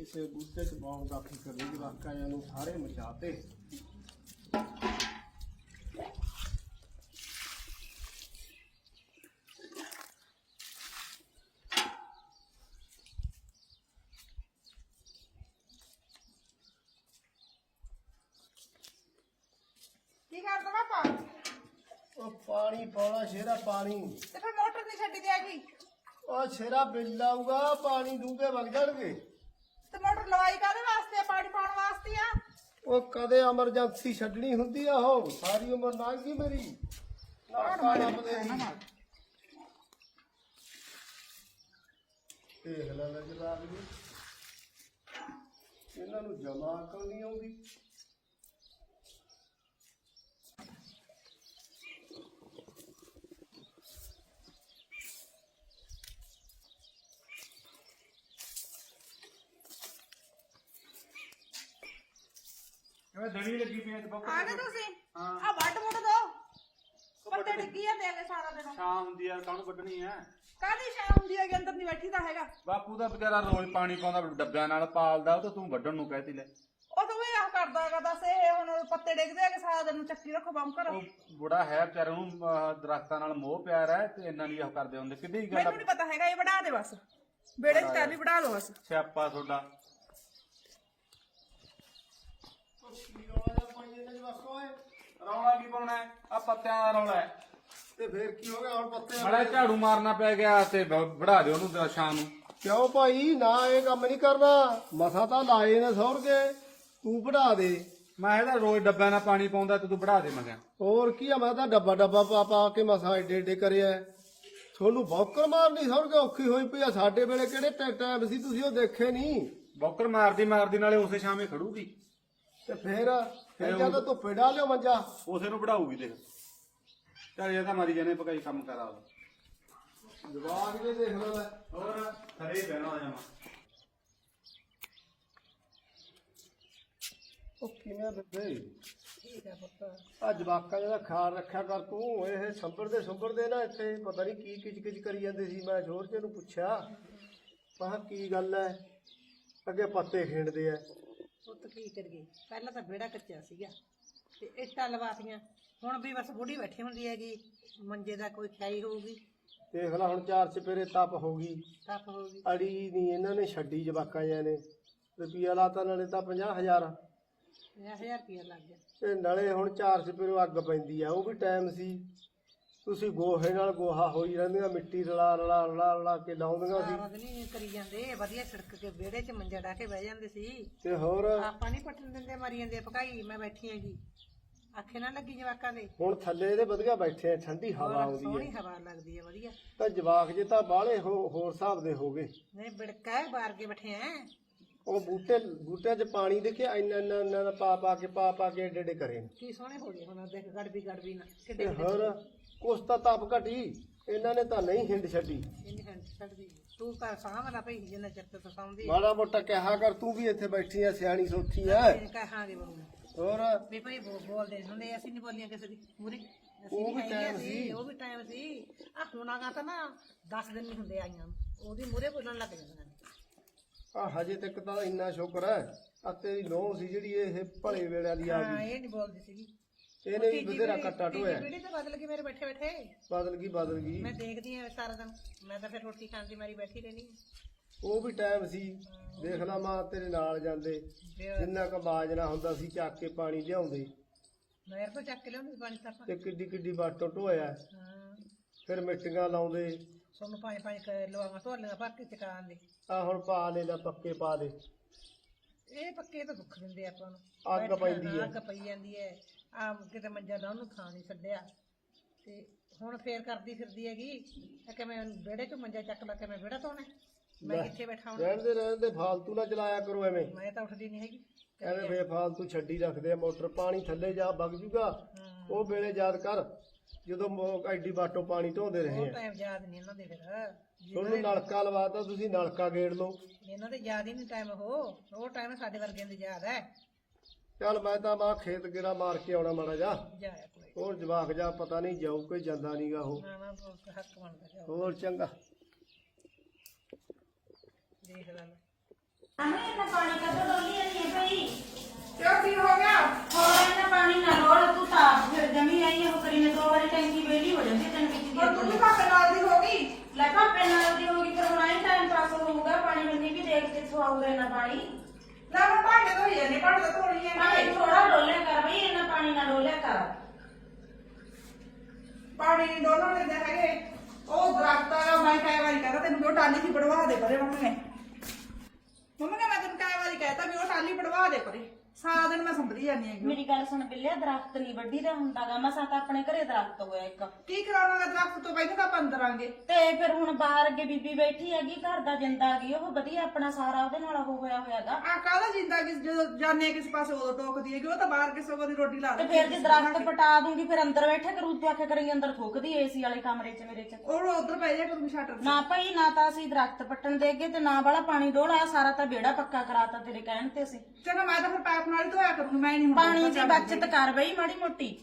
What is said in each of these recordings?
ਕਿਸੇ ਬੂਟੇ ਚ ਪਾਉਣ ਦਾ ਫਿਕਰ ਨਹੀਂ ਜਵਾਕਾਂ ਨੂੰ ਸਾਰੇ ਮਚਾਤੇ। ਕੀ ਕਰਦਾ ਪਾਪਾ? ਉਹ ਪਾਣੀ ਪਾਉਣਾ ਸ਼ੇਰਾ ਪਾਣੀ। ਤੇ ਫਿਰ ਮੋਟਰ ਨਹੀਂ ਛੱਡੀ ਤੇ ਹੈਗੀ ਉਹ ਸ਼ੇਰਾ ਬਿੱਲ ਆਊਗਾ ਪਾਣੀ ਦੂੰਗੇ ਵਗ ਜਾਣਗੇ। ਲਵਾਈ ਕਾਦੇ ਵਾਸਤੇ? ਪਾਣੀ ਪਾਉਣ ਵਾਸਤੇ ਆ? ਉਹ ਕਦੇ ਐਮਰਜੈਂਸੀ ਛੱਡਣੀ ਹੁੰਦੀ ਆ ਉਹ? ਸਾਰੀ ਉਮਰ ਲੰਘ ਗਈ ਮੇਰੀ। ਦੇਖ ਲੈ ਨਜ਼ਰ ਆ ਗਈ ਇਹਨਾਂ ਨੂੰ ਜਮਾ ਅਕਲ ਨਹੀਂ ਆਉਂਦੀ। ਇਹ ਦਣੀ ਲੱਗੀ ਪਈ ਐ ਤੇ ਬੱਕਰ ਆ ਗਏ ਤੁਸੀਂ। ਹਾਂ। ਆ ਵੱਡ ਮੁੱਢ ਦੋ। ਪੱਤੇ ਡਿੱਗੀ ਜਾਂਦੇ ਹੈਗੇ ਸਾਰਾ ਦਿਨ। ਛਾਂ ਹੁੰਦੀ ਆ ਕਾਹਨੂੰ ਕੱਢਣੀ ਐ ਕਾਦੀ ਸ਼ਾਮ ਹੁੰਦੀ ਹੈਗੀ ਅੰਦਰ ਨਹੀਂ ਬੈਠੀ ਤਾਂ ਹੈਗਾ। ਬਾਪੂ ਦਾ ਵਿਚਾਰਾ ਰੋਜ਼ ਪਾਣੀ ਪਾਉਂਦਾ ਡੱਬਿਆਂ ਨਾਲ ਪਾਲਦਾ ਉਹ ਤਾਂ ਤੂੰ ਵੱਢਣ ਨੂੰ ਕਹਿਤੀ ਲੈ। ਉਹ ਤਾਂ ਵੀ ਆਹ ਕਰਦਾ ਹੈਗਾ ਦੱਸ ਇਹ ਹੁਣ ਪੱਤੇ ਡਿੱਗਦੇ ਹੈਗੇ ਸਾਰਾ ਦਿਨ ਚੱਕੀ ਰੱਖੋ ਬੰਮ ਕਰੋ ਉਹ ਬੁੜਾ ਹੈ ਵਿਚਾਰੇ ਨੂੰ ਆਹ, ਦਰਖਤਾਂ ਨਾਲ ਮੋਹ ਪਿਆਰ ਹੈ ਤੇ ਇੰਨਾ ਨਹੀਂ ਉਹ ਕਰਦੇ ਹੁੰਦੇ। ਕਿੱਡੀ ਗੱਲ ਮੈਨੂੰ ਨਹੀਂ ਪਤਾ ਹੈਗਾ ਇਹ ਵੜਾ ਦੇ ਬਸ। ਬੇੜੇ ਚ ਟੈਲੀ ਵੜਾ ਦੋ ਬਸ। ਸਿਆਪਾ ਤੁਹਾਡਾ। ਰੌਲਾ ਕੀ ਪਾਉਣਾ ਆ ਪੱਤਿਆਂ ਦਾ ਰੌਲਾ ਹੈ। ਤੇ ਫੇਰ ਕੀ ਹੋ ਗਿਆ? ਹੁਣ ਪੱਤੇ ਬੜਾ ਝਾੜੂ ਮਾਰਨਾ ਪੈ ਗਿਆ ਤੇ ਵੜਾ ਦਿਓ ਉਹਨੂੰ ਸ਼ਾਮ ਨੂੰ। ਕਿਉਂ ਭਾਈ? ਨਾ ਇਹ ਕੰਮ ਨਹੀਂ ਕਰਨਾ। ਮਸਾ ਤਾਂ ਲਾਏ ਨੇ ਸੌਰ ਕੇ ਤੂੰ ਪੜਾ ਦੇ। ਮੈਂ ਇਹਦਾ ਰੋਜ਼ ਡੱਬਿਆਂ ਨਾਲ ਪਾਣੀ ਪਾਉਂਦਾ ਤੇ ਤੂੰ ਵੜਾ ਦੇ ਮੈਂ ਕਿਹਾ। ਹੋਰ ਕੀ ਆ? ਮੈਂ ਤਾਂ ਡੱਬਾ ਡੱਬਾ ਪਾ ਪਾ ਕੇ ਮਸਾ ਏਡੇ ਏਡੇ ਕਰਿਆ ਤੁਹਾਨੂੰ ਬੌਕਰ ਮਾਰਨੀ ਸੌਰ ਕੇ ਔਖੀ ਹੋਈ ਪਈ ਆ। ਸਾਡੇ ਵੇਲੇ ਕਿਹੜੇ ਟੈ- ਟਾਈਮ ਸੀ? ਤੁਸੀਂ ਉਹ ਦੇਖੇ ਨਹੀਂ। ਬੌਕਰ ਮਾਰਦੀ ਮਾਰਦੀ ਨਾਲੇ ਉਸੇ ਸ਼ਾਮੇ ਖੜੂਗੀ। ਤੇ ਫੇਰ ਫੇਰ ਜਦੋਂ ਧੁੱਪੇ ਡਾਲਿਓ ਮੰਜਾ। ਉਸੇ ਨੂੰ ਵੜਾਊਗੀ ਦੇਖ। ਚੱਲ ਇਹ ਤਾਂ ਮਾਰੀ ਜਾਨੇ ਪਕਾਈ ਕੰਮ ਕਰਾ ਉਹਦਾ ਜਵਾਬ ਜੇ ਦੇਖ ਲਓ ਲੈ। ਹੋਰ ਖੜੇ ਬਹਿਣਾ ਆ ਜਾਵਾਂ ਉਹ ਕਿਵੇਂ ਬੇਬੇ? ਠੀਕ ਆ ਪੁੱਤ ਆ ਜਵਾਕਾਂ ਦਾ ਰੱਖਿਆ ਕਰ ਤੂੰ। ਇਹ ਸੰਭਰਦੇ ਸੰਭਰਦੇ ਨਾ ਇੱਥੇ। ਪਤਾ ਨਹੀਂ ਕੀ ਕਿਚ ਕਿਚ ਕਰੀ ਜਾਂਦੇ ਸੀ। ਮੈਂ ਜ਼ੋਰ ਜੇ ਨੂੰ ਪੁੱਛਿਆ ਮੈਂ ਕਿਹਾ ਕੀ ਗੱਲ ਐ? ਅੱਗੇ ਪੱਤੇ ਖੇਡਦੇ ਐ। ਪੁੱਤ ਕੀ ਕਰੀਏ? ਪਹਿਲਾਂ ਤਾਂ ਬੇੜਾ ਕੱਚਾ ਸੀਗਾ ਤੇ ਇੱਟਾਂ ਲਵਾਤੀਆਂ। ਹੁਣ ਵੀ ਬਸ ਬੁੜੀ ਬੈਠੀ ਹੁੰਦੀ ਹੈਗੀ। ਮੰਜੇ ਦਾ ਕੋਈ ਖਾਈ ਹੋਊਗੀ। ਦੇਖ ਲੈ ਹੁਣ ਚਾਰ ਚਪੇਰੇ ਤਪ ਹੋ ਗਈ। ਤਪ ਹੋਊਗੀ ਅੜੀ ਨਹੀਂ ਇਹਨਾਂ ਨੇ ਛੱਡੀ ਜਵਾਕਾਂ ਜਿਆਂ ਨੇ। ਰੁਪਈਆ ਲਾਤਾ ਨਾਲੇ ਤਾਂ 50000 5000 ਰੁਪਇਆ ਲੱਗ ਗਿਆ। ਤੇ ਨਾਲੇ ਹੁਣ ਚਾਰ ਚਪੇਰੋਂ ਅੱਗ ਪੈਂਦੀ ਆ ਉਹ ਵੀ ਟਾਈਮ ਸੀ। ਤੁਸੀਂ ਗੋਹੇ ਨਾਲ ਗੋਹਾ ਹੋਈ ਰਹਿੰਦੀਆਂ ਮਿੱਟੀ ਰਲਾ ਰਲਾ ਰਲਾ ਰਲਾ ਕੇ ਲਾਉਂਦੀਆਂ ਸੀ। ਸਾਰਾ ਦਿਨ ਹੀ ਕਰੀ ਜਾਂਦੇ ਵਧੀਆ ਛਿੜਕ ਕੇ ਵਿਹੜੇ 'ਚ ਮੰਜਾ ਢਾ ਕੇ ਬਹਿ ਜਾਂਦੇ ਸੀ। ਤੇ ਹੋਰ? ਆਪਾਂ ਨਹੀਂ ਪੱਟਣ ਦਿੰਦੇ ਮਾਰੀ ਜਾਂਦੇ ਭਕਾਈ ਮੈਂ ਬੈਠੀ ਹੈਗੀ ਅੱਖੇ ਨਾ ਲੱਗੀ ਜਵਾਕਾਂ ਦੇ। ਹੁਣ ਥੱਲੇ ਇਹਦੇ ਵਧੀਆ ਬੈਠੇ ਆ ਠੰਡੀ ਹਵਾ ਆਉਂਦੀ ਸੋਹਣੀ ਹੈ ਹਵਾ ਲੱਗਦੀ ਹੈ ਵਧੀਆ। ਤਾਂ ਜਵਾਕ ਜੇ ਤਾਂ ਬਾਹਲੇ ਹੋ- ਹੋਰ ਹਿਸਾਬ ਦੇ ਹੋ ਗਏ। ਨਹੀਂ ਬਿੜਕਾ ਹੈ ਬਾਹਰ ਕੇ ਬੈਠੇ ਆ। ਉਹ ਬੂਟੇ ਬੂਟਿਆਂ 'ਚ ਪਾਣੀ ਦੇਖਿਆ ਇੰਨਾ ਇੰਨਾ ਇੰਨਾ ਦਾ ਪਾ ਪਾ ਕੇ ਪਾ ਪਾ ਕੇ ਏਡੇ ਏਡੇ ਕਰੇ। ਨੇ। ਕੀ ਸੋਹਣੇ ਹੋ ਗਏ ਹੁਣ ਦੇਖ ਗੜਬੀ ਗੜਬੀ ਨਾ ਕਿੱਡੇ ਤੇ ਹੋਰ? ਕੁਛ ਤਾਂ ਤਪ ਘਟੀ ਇਹਨਾਂ ਨੇ ਤਾਂ ਨਹੀਂ ਹਿੰਡ ਛੱਡੀ। ਇੰਨੀ ਹੰਡ ਛੱਡਦੀ ਤੂੰ ਤਾਂ ਸਾਹਮਣਾ ਪਈ ਜਿੰਨਾ ਚਿਰ ਤੇ ਸੌਂਦੀ ਮਾੜਾ ਮੋਟਾ ਕਿਹਾ ਕਰ ਤੂੰ ਵੀ ਇੱਥੇ ਬੈਠੀ ਆ ਸਿਆਣੀ ਸੋਠੀ ਆ। ਕਹਾਂਗੇ ਬਹੂ ਹੋਰ? ਵੀ ਭਾਈ ਬੋ- ਬੋਲਦੇ ਹੁੰਦੇ ਅਸੀਂ ਨਹੀਂ ਬੋਲੀਆਂ ਕਿਸੇ ਦੀ। ਪੂਰੀ। ਅਸੀਂ ਉਹ ਵੀ time ਸੀ। ਉਹ ਵੀ ਟਾਈਮ ਸੀ। ਆ ਹੁਣਾਗਾ ਤਾਂ ਨਾ 10 ਦਿਨ ਨਹੀਂ ਹੁੰਦੇ ਆਈਆਂ ਨੂੰ। ਉਹਦੀ ਮੂਰੇ ਬੋਲਣ ਲੱਗ ਜਾਂਦੀਆਂ ਨੇ। ਆ ਹਜੇ ਤੱਕ ਤਾਂ ਇੰਨਾ ਸ਼ੁਕਰ ਹੈ ਆ ਤੇਰੀ ਨੂੰਹ ਸੀ ਜਿਹੜੀ ਇਹ ਭਲੇ ਵੇਲੇ ਦੀ ਆ ਹਾਂ ਗਈ। ਇਹ ਨਹੀਂ ਬੋਲਦੀ ਸੀਗੀ। ਇਹਨੇ ਵੀ ਬਥੇਰਾ ਕੱਟਾ ਢੋਇਆ ਬੀੜੀ ਤਾਂ ਬਦਲ ਗਈ ਮੇਰੇ ਬੈਠੇ ਬੈਠੇ। ਬਦਲ ਗਈ ਬਦਲ ਗਈ। ਮੈਂ ਦੇਖਦੀ ਆ ਸਾਰਾ ਦਿਨ। ਮੈਂ ਤਾਂ ਫਿਰ ਰੋਟੀ ਖਾਣ ਦੀ ਮਾਰੀ ਬੈਠੀ ਰਹਿਣੀ ਉਹ ਵੀ ਟਾਈਮ ਸੀ। ਦੇਖ ਲਾ ਮਾਂ ਤੇਰੇ ਨਾਲ ਜਾਂਦੇ। ਜਿੰਨਾ ਕ ਬਾਜਣਾ ਹੁੰਦਾ ਸੀ ਚੱਕ ਕੇ ਪਾਣੀ ਲਿਆਉਂਦੇ। ਨਹਿਰ ਤੋਂ ਚੱਕ ਕੇ ਲਿਆਉਂਦੀ ਸੀ ਪਾਣੀ ਤਾਂ ਤੇ ਕਿੱਡੀ ਕਿੱਡੀ ਬਾਟੋ ਢੋਇਆ ਫਿਰ ਮਿੱਟੀਆਂ ਲਾਉਂਦੇ। ਸੋਨੂੰ ਪੰਜ ਪੰਜ ਲਵਾਵਾਂ ਧੋਲੀਆਂ ਭਰ ਕੇ ਚਕਾਉਣ ਦੇ। ਆ ਹੁਣ ਪਾ ਲੈ ਲੈ ਪੱਕੇ ਪਾ ਦੇ। ਇਹ ਪੱਕੇ ਤਾਂ ਦੁੱਖ ਦਿੰਦੇ ਆਪਾਂ ਨੂੰ। ਅੱਗ ਪੈਂਦੀ ਹੈ। ਅੱਗ ਪਈ ਜਾਂਦੀ ਹੈ। ਆ ਕਿਤੇ ਮੰਜਾ ਦਾ ਉਹਨੂੰ ਥਾਂ ਨਹੀਂ ਛੱਡਿਆ। ਤੇ ਹੁਣ ਫੇਰ ਕਰਦੀ ਫਿਰਦੀ ਹੈਗੀ ਆ ਕਿ ਮੈਂ ਵਿਹੜੇ ਚੋਂ ਮੰਜਾ ਚੱਕ ਲਾ ਕੇ ਮੈਂ ਵਿਹੜਾ ਧੋਣਾ? ਮੈਂ ਕਿੱਥੇ ਬੈਠਾ ਹੁਣ? ਰਹਿਣ ਦੇ ਰਹਿਣ ਦੇ ਫਾਲਤੂ ਨਾ ਚਲਾਇਆ ਕਰੋ ਐਵੇਂ। ਮੈਂ ਤਾਂ ਉੱਠਦੀ ਨਹੀਂ ਹੈਗੀ। ਐਵੇਂ ਬੇਫਾਲਤੂ ਛੱਡੀ ਰੱਖਦੇ ਆ ਮੋਟਰ ਪਾਣੀ ਥੱਲੇ ਜਾ ਵਗ ਜੂਗਾ। ਉਹ ਵੇਲੇ ਯਾਦ ਕਰ ਜਦੋਂ ਮੋ- ਐਡੀ ਬਾਟੋ ਪਾਣੀ ਢੋਂਦੇ ਰਹੇ ਉਹ ਆ। ਟਾਈਮ ਯਾਦ ਨਹੀਂ ਇਹਨਾਂ ਦੇ ਫਿਰ। ਤੁਹਾਨੂੰ ਨਲਕਾ ਲਵਾਤਾ ਤੁਸੀਂ ਨਲਕਾ ਗੇੜ ਲਓ। ਇਹਨਾਂ ਦੇ ਯਾਦ ਹੀ ਨਹੀਂ ਟਾਈਮ ਉਹ। ਉਹ ਟਾਈਮ ਸਾਡੇ ਵਰਗਿਆਂ ਦੇ ਯਾਦ ਹੈ। ਚੱਲ ਮੈਂ ਤਾਂ ਮਾ ਖੇਤ ਗੇੜਾ ਮਾਰ ਕੇ ਆਉਣਾ ਮਾੜਾ ਜਾ ਜਾਇਆ ਕੋਈ। ਹੋਰ ਜਵਾਕ ਜਾ ਪਤਾ ਨਹੀਂ ਜਾਊ ਕੋਈ ਜਾਂਦਾ ਨਹੀਂਗਾ ਉਹ। ਨਾ ਨਾ ਉਹ ਹੱਕ ਬਣਦਾ ਜਾਓ ਹੋਰ ਚੰਗਾ। ਦੇਖ ਲੈ ਆਵੇਂ ਇਹਨਾਂ ਪਾਣੀ ਕਦੋਂ ਡੋਲੀ ਨਹੀਂ ਪਈ ਕਿਉਂ ਕੀ ਹੋ ਗਿਆ? ਹੋਰ ਇਹਨਾਂ ਪਾਣੀ ਨਾ ਲੋੜ ਤੂੰ ਤਾਂ ਫਿਰ ਜਮੀ ਆਈ ਉਹ ਕਰੀ ਨੇ ਦੋ ਵਾਰੀ ਟੈਂਕੀ ਵੇਲੀ ਹੋ ਜਾਂਦੀ ਤੈਨੂੰ ਕਿੱਥੇ ਹੁਣ ਤੂੰ ਵੀ ਭਾਪੇ ਨਾਲ ਦੀ ਹੋ ਗਈ? ਲੈ ਭਾਪੇ ਨਾਲ ਦੀ ਹੋਗੀ ਫਿਰ ਹੁਣ ਆਈ ਟਾਈਮ ਪਾਸ ਹੋਊਗਾ ਪਾਣੀ ਬੰਨੀ ਵੀ ਦੇਖ ਕਿੱਥੋਂ ਆਊਗਾ ਇਹਨਾਂ ਪਾਣੀ। ਨਾ ਮੈਂ ਭਾਂਡੇ ਧੋਈ ਜਾਂਦੀ ਭਾਂਡੇ ਤਾਂ ਧੋਣੀ ਹੈ ਪਾਣੀ ਥੋੜਾ ਡੋਲਿਆ ਕਰ ਬਈ ਇਹਨਾਂ ਪਾਣੀ ਨਾ ਡੋਲਿਆ ਕਰ। ਪਾਣੀ ਨਹੀਂ ਦੋਨੋਂ ਲੈਂਦੇ ਹੈਗੇ। ਉਹ ਦਰਖਤ ਆ ਮੈਂ ਕਈ ਵਾਰੀ ਕਹਿੰਦਾ ਤੈਨੂੰ ਵੀ ਉਹ ਟਾਲੀ ਹੀ ਪੜਵਾ ਦੇ ਪਰੇ ਮੰਮੀ ਨੇ। ਮੰਮੀ ਨੇ ਮੈਂ ਤੈਨੂੰ ਕਈ ਵਾਰੀ ਕਹਿਤਾ ਵੀ ਉਹ ਟਾਲੀ ਪੜਵਾ ਦੇ ਪਰੇ। ਸਾਰਾ ਦਿਨ ਮੈਂ ਸੰਭਰੀ ਜਾਂਦੀ ਹੈਗੀ। ਮੇਰੀ ਗੱਲ ਸੁਣ ਬਿੱਲਿਆ ਦਰਖਤ ਨਹੀਂ ਵੱਡੀ ਦਾ ਹੁੰਦਾਗਾ। ਮਸਾਂ ਤਾਂ ਆਪਣੇ ਘਰੇ ਦਰਖਤ ਹੋਇਆ ਇੱਕ। ਕੀ ਕਰਾਉਣਾ ਗਾ ਦਰਖਤ ਤੋਂ ਪਹਿਲਾਂ ਤਾਂ ਆਪਾਂ ਅੰਦਰ ਆਂਗੇ। ਤੇ ਫਿਰ ਹੁਣ ਬਾਹਰ ਅੱਗੇ ਬੀਬੀ ਬੈਠੀ ਹੈਗੀ ਘਰ ਦਾ ਜਿੰਦਾ ਹੈਗੀ ਉਹ ਵਧੀਆ ਆਪਣਾ ਸਾਰਾ ਉਹਦੇ ਨਾਲ ਉਹ ਹੋਇਆ ਹੋਇਆਗਾ। ਆ ਕਾਹਦਾ ਜਿੰਦਾ? ਕਿ ਜਦੋਂ ਜਾਣੇ ਕਿਸੇ ਪਾਸੇ ਉਦੋਂ ਟੋਕਦੀ ਹੈਗੀ ਉਹ ਤਾਂ ਬਾਹਰ ਕਿਸੇ ਕੋਲ ਦੀ ਰੋਟੀ ਲਾ ਤੇ ਦਿੰਦੀ ਫਿਰ ਜੇ ਦਰਖਤ ਪਟਾ ਦੂੰਗੀ ਫਿਰ ਅੰਦਰ ਬੈਠੇ ਕਰੂ ਤੂੰ ਆਖਿਆ ਕਰੀ ਅੰਦਰ ਥੁੱਕਦੀ ਏਸੀ ਵਾਲੇ ਕਮਰੇ 'ਚ ਮੇਰੇ 'ਚ। ਉਹ ਉਧਰ ਪੈ ਜਾ ਕਰੂੰਗੀ ਸ਼ਟਰ ਨਾ ਭਾਈ ਨਾ ਤਾਂ ਅਸੀਂ ਦਰਖਤ ਪੱਟਣ ਦੇਗੇ ਤੇ ਨਾ ਵਾਲਾ ਪਾਣੀ ਡੋਲਾ ਸਾਰਾ ਤਾਂ ਬੇੜਾ ਪੱਕਾ ਕਰਾਤਾ ਤੇਰੇ ਕਹਿਣ ਤੇ ਅਸੀਂ। ਚੰਗਾ ਮੈਂ ਤਾਂ ਫਿਰ ਪਾਈਪ ਨਾਲ ਹੀ ਧੋਇਆ ਕਰੂੰਗੀ ਮੈਂ ਨਹੀਂ ਪਾਣੀ ਦੀ ਬਚਤ ਕਰ ਬਈ ਮਾੜੀ ਮੋਟੀ।